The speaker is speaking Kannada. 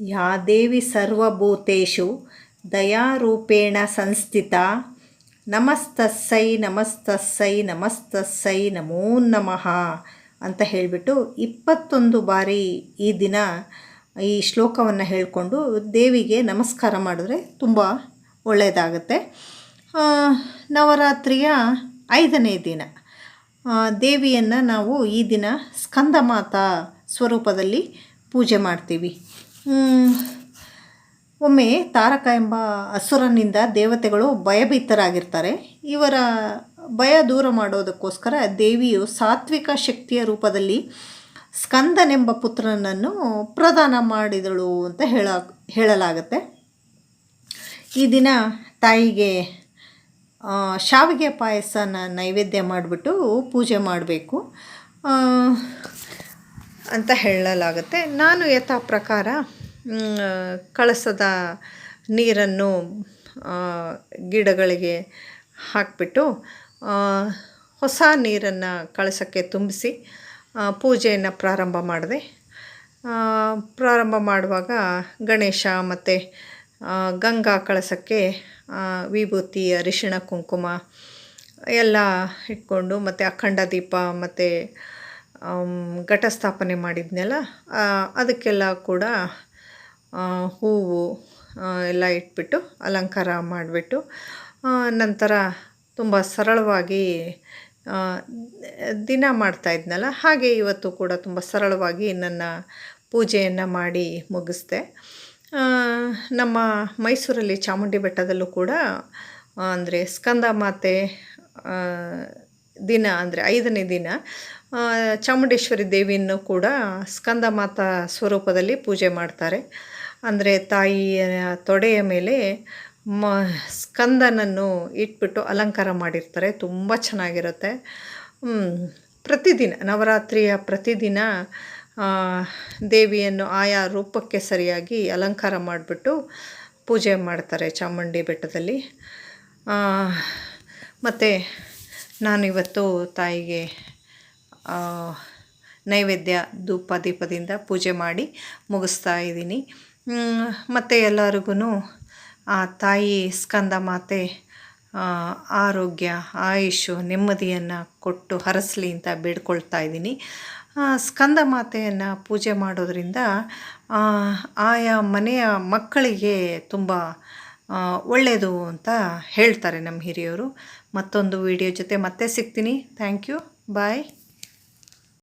ಯಾ ದೇವಿ ಸರ್ವಭೂತೇಷು ದಯಾರೂಪೇಣ ಸಂಸ್ಥಿತಾ. ನಮಸ್ತಸ್ಸೈ ನಮಸ್ತಸ್ಸೈ ನಮಸ್ತಸ್ಸೈ, ನಮೋ ನಮಃ ಅಂತ ಹೇಳಿಬಿಟ್ಟು ಇಪ್ಪತ್ತೊಂದು ಬಾರಿ ಈ ದಿನ ಈ ಶ್ಲೋಕವನ್ನು ಹೇಳಿಕೊಂಡು ದೇವಿಗೆ ನಮಸ್ಕಾರ ಮಾಡಿದ್ರೆ ತುಂಬ ಒಳ್ಳೆಯದಾಗುತ್ತೆ. ನವರಾತ್ರಿಯ ಐದನೇ ದಿನ. ದೇವಿಯನ್ನು ನಾವು ಈ ದಿನ ಸ್ಕಂದಮಾತಾ ಸ್ವರೂಪದಲ್ಲಿ ಪೂಜೆ ಮಾಡ್ತೀವಿ. ಒಮ್ಮೆ ತಾರಕ ಎಂಬ ಅಸುರನಿಂದ ದೇವತೆಗಳು ಭಯಭೀತರಾಗಿರ್ತಾರೆ. ಇವರ ಭಯ ದೂರ ಮಾಡೋದಕ್ಕೋಸ್ಕರ ದೇವಿಯು ಸಾತ್ವಿಕ ಶಕ್ತಿಯ ರೂಪದಲ್ಲಿ ಸ್ಕಂದನೆಂಬ ಪುತ್ರನನ್ನು ಪ್ರದಾನ ಮಾಡಿದಳು ಅಂತ ಹೇಳ, ಹೇಳಲಾಗುತ್ತೆ. ಈ ದಿನ ತಾಯಿಗೆ ಶಾವಿಗೆ ಪಾಯಸನ ನೈವೇದ್ಯ ಮಾಡಿಬಿಟ್ಟು ಪೂಜೆ ಮಾಡಬೇಕು. ಅಂತ ಹೇಳಲಾಗುತ್ತೆ. ನಾನು ಯಥಾ ಪ್ರಕಾರ ಕಳಸದ ನೀರನ್ನು ಗಿಡಗಳಿಗೆ ಹಾಕಿಬಿಟ್ಟು ಹೊಸ ನೀರನ್ನು ಕಳಸಕ್ಕೆ ತುಂಬಿಸಿ ಪೂಜೆಯನ್ನು ಪ್ರಾರಂಭ ಮಾಡಿದೆ. ಪ್ರಾರಂಭ ಮಾಡುವಾಗ ಗಣೇಶ ಮತ್ತು ಗಂಗಾ ಕಳಸಕ್ಕೆ ವಿಭೂತಿ, ಅರಿಶಿಣ, ಕುಂಕುಮ, ಎಲ್ಲ ಇಟ್ಕೊಂಡು ಮತ್ತು ಅಖಂಡ ದೀಪ ಮತ್ತು ಘಟಸ್ಥಾಪನೆ ಮಾಡಿದ್ನೆಲ್ಲ ಅದಕ್ಕೆಲ್ಲ ಕೂಡ ಹೂವು ಎಲ್ಲ ಇಟ್ಬಿಟ್ಟು ಅಲಂಕಾರ ಮಾಡಿಬಿಟ್ಟು ನಂತರ ತುಂಬ ಸರಳವಾಗಿ ದಿನ ಮಾಡ್ತಾ ಇದ್ನಲ್ಲ, ಹಾಗೆ ಇವತ್ತು ಕೂಡ ತುಂಬ ಸರಳವಾಗಿ ನನ್ನ ಪೂಜೆಯನ್ನು ಮಾಡಿ ಮುಗಿಸ್ದೆ. ನಮ್ಮ ಮೈಸೂರಲ್ಲಿ ಚಾಮುಂಡಿ ಬೆಟ್ಟದಲ್ಲೂ ಕೂಡ ಅಂದರೆ ಸ್ಕಂದ ಮಾತೆ ದಿನ ಅಂದರೆ ಐದನೇ ದಿನ ಚಾಮುಂಡೇಶ್ವರಿ ದೇವಿಯನ್ನು ಕೂಡ ಸ್ಕಂದ ಮಾತಾ ಸ್ವರೂಪದಲ್ಲಿ ಪೂಜೆ ಮಾಡ್ತಾರೆ. ಅಂದರೆ ತಾಯಿಯ ತೊಡೆಯ ಮೇಲೆ ಮ, ಸ್ಕಂದನನ್ನು ಇಟ್ಬಿಟ್ಟು ಅಲಂಕಾರ ಮಾಡಿರ್ತಾರೆ. ತುಂಬ ಚೆನ್ನಾಗಿರುತ್ತೆ. ಪ್ರತಿದಿನ, ನವರಾತ್ರಿಯ ಪ್ರತಿದಿನ ದೇವಿಯನ್ನು ಆಯಾ ರೂಪಕ್ಕೆ ಸರಿಯಾಗಿ ಅಲಂಕಾರ ಮಾಡಿಬಿಟ್ಟು ಪೂಜೆ ಮಾಡ್ತಾರೆ ಚಾಮುಂಡಿ ಬೆಟ್ಟದಲ್ಲಿ. ಮತ್ತು ನಾನಿವತ್ತು ತಾಯಿಗೆ ಆ, ನೈವೇದ್ಯ ಧೂಪ ದೀಪದಿಂದ ಪೂಜೆ ಮಾಡಿ ಮುಗಿಸ್ತಾ ಇದ್ದೀನಿ. ಮತ್ತು ಎಲ್ಲರಿಗೂ ಆ ತಾಯಿ ಸ್ಕಂದ ಮಾತೆ ಆರೋಗ್ಯ ಆಯುಷು ನೆಮ್ಮದಿಯನ್ನು ಕೊಟ್ಟು ಹರಸಲಿ ಅಂತ ಬೇಡ್ಕೊಳ್ತಾ ಇದ್ದೀನಿ. ಸ್ಕಂದ ಮಾತೆಯನ್ನು ಪೂಜೆ ಮಾಡೋದರಿಂದ ಆಯಾ ಮನೆಯ ಮಕ್ಕಳಿಗೆ ತುಂಬ ಒಳ್ಳೆಯದು ಅಂತ ಹೇಳ್ತಾರೆ ನಮ್ಮ ಹಿರಿಯವರು ಮತ್ತೊಂದು ವಿಡಿಯೋ ಜೊತೆ ಮತ್ತೆ ಸಿಗ್ತೀನಿ. Thank you bye